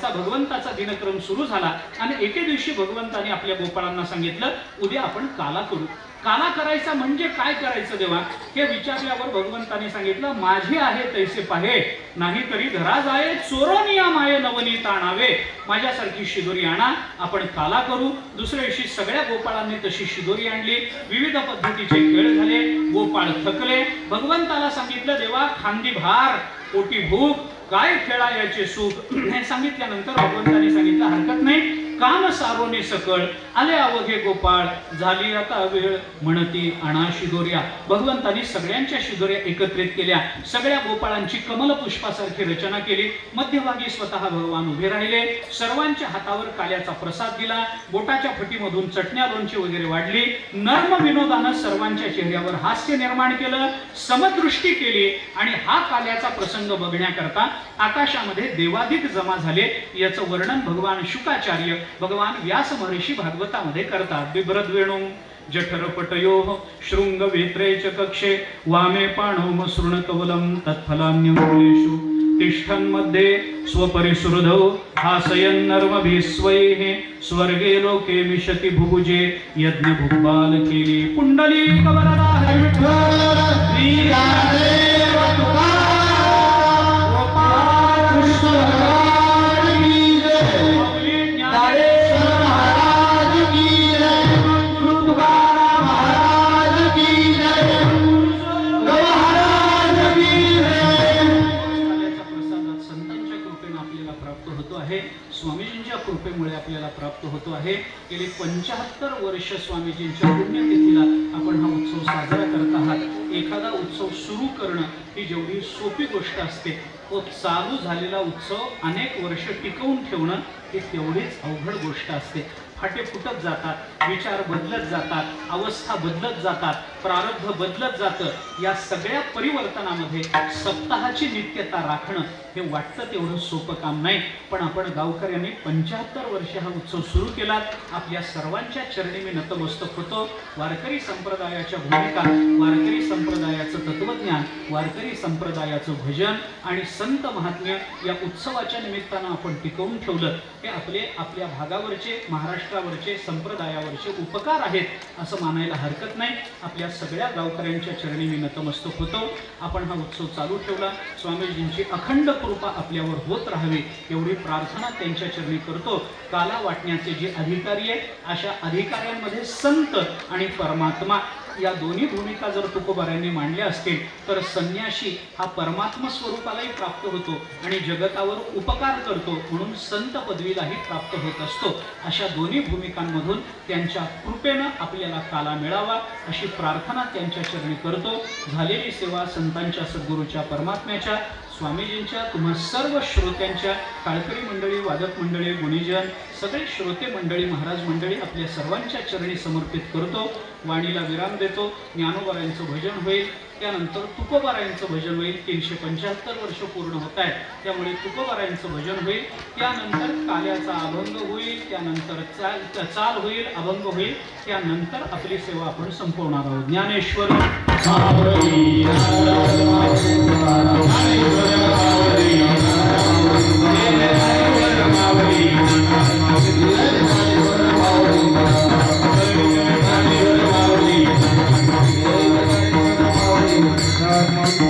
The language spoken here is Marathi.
असा भगवंताचा दिनक्रम सुरू झाला आणि एके दिवशी भगवंताने आपल्या गोपाळांना सांगितलं उद्या आपण काला करू. काला करायचा म्हणजे काय करायचं देवा? हे विचारल्यावर भगवंताने सांगितलं माझे आहे तैसे पाहे नाही तरी धरा जाये चोरोनिया माये नवनीत आणावे. माझ्यासारखी शिदोरी आणा आपण काला करू. दुसऱ्या दिवशी सगळ्या गोपाळांनी तशी शिदोरी आणली. विविध पद्धतीचे खेळ झाले थकले. भगवंताला सांगितलं देवा खांदी भार पोटी भूक काय खेळा याचे सुख. हे सांगितल्यानंतर भगवंताने सांगितलं हरकत नाही. काम सारोने सकळ आले अवघे गोपाळ झाली आता वेळ म्हणती आणा शिदोऱ्या भगवंतानी सगळ्यांच्या शिदोऱ्या एकत्रित केल्या. सगळ्या गोपाळांची कमल पुष्पासारखी रचना केली. मध्यभागी स्वतः भगवान उभे राहिले. सर्वांच्या हातावर काल्याचा प्रसाद दिला. बोटाच्या फटीमधून चटण्या लोणची वगैरे वाढली. नर्म विनोदानं सर्वांच्या चेहऱ्यावर हास्य निर्माण केलं. समदृष्टी केली. आणि हा काल्याचा प्रसंग बघण्याकरता आकाशामध्ये देवाधिक जमा झाले. याचं वर्णन भगवान शुकाचार्य भगवान व्यास महर्षी भागवतामध्ये करतात. बिभ्रद वेणू जठरपटयो शृङ्गवेत्रे शृंग वेत्रे च कक्षे वामे पाणो सृण कवलम तत्फलान्यमूलेषु तिष्ठन् मध्ये स्वपरिसुहृदौ हासयन् स्वर्गे लोके मिशति भुभुजे यज्ञ भुग्बाल स्वामीजींच्या कृपेमुळे आपल्याला प्राप्त होतो आहे. गेली पंच्याहत्तर वर्ष स्वामीजींच्या पुण्यतिथीला आपण हा उत्सव साजरा करत आहात. एखादा उत्सव सुरू करणं ही जेवढी सोपी गोष्ट असते तो चालू झालेला उत्सव अनेक वर्ष टिकवून ठेवणं ही तेवढीच अवघड गोष्ट असते. फाटे फुटत जातात विचार बदलत जातात अवस्था बदलत जातात प्रारब्ध बदलत जातं. या सगळ्या परिवर्तनामध्ये सप्ताहाची नित्यता राखणं हे वाटतं तेवढं सोपं काम नाही. पण आपण गावकऱ्यांनी पंच्याहत्तर वर्ष हा उत्सव सुरू केला आपल्या सर्वांच्या चरणी मी नतमस्तक होतो. वारकरी संप्रदायाच्या भूमिका वारकरी संप्रदायाचं तत्वज्ञान वारकरी संप्रदायाचं भजन आणि संत महात्म्य या उत्सवाच्या निमित्तानं आपण टिकवून ठेवलं हे आपले आपल्या भागावरचे महाराष्ट्रावरचे संप्रदायावरचे उपकार आहेत असं मानायला हरकत नाही. आपल्या सगळ्या गावकऱ्यांच्या चरणी मी नतमस्तक होतो. आपण हा उत्सव चालू ठेवला. स्वामीजींची अखंड कृपा आपल्यावर होत राहावी एवढी प्रार्थना त्यांच्या चरणी करतो. काला वाटण्याचे जे अधिकारी आहे अशा अधिकाऱ्यांमध्ये संत आणि परमात्मा या दोन्ही भूमिका जर तुकोबारांनी मांडल्या असतील तर संन्याशी हा परमात्मा स्वरूपालाही प्राप्त होतो आणि जगतावर उपकार करतो म्हणून संत पदवीलाही प्राप्त होत असतो. अशा दोन्ही भूमिकांमधून त्यांच्या कृपेनं आपल्याला काला मिळावा अशी प्रार्थना त्यांच्या चरणी करतो. झालेली सेवा संतांच्या सद्गुरूच्या परमात्म्याच्या. स्वामीजींच्या तुम्हा सर्व श्रोत्यांच्या काळकरी मंडळी वादक मंडळी गुणीजन सगळे श्रोते मंडळी महाराज मंडळी आपल्या सर्वांच्या चरणी समर्पित करतो वाणीला विराम देतो ज्ञानोबारायांचं भजन होईल त्यानंतर तुकोबारायांचं भजन होईल तीनशे पंच्याहत्तर वर्ष पूर्ण होत आहेत त्यामुळे तुकोबारायांचं भजन होईल त्यानंतर काल्याचा अभंग होईल त्यानंतर चाल चाल होईल अभंग होईल त्यानंतर आपली सेवा आपण संपवणार आहोत. ज्ञानेश्वर ज्ञानेश्वर মন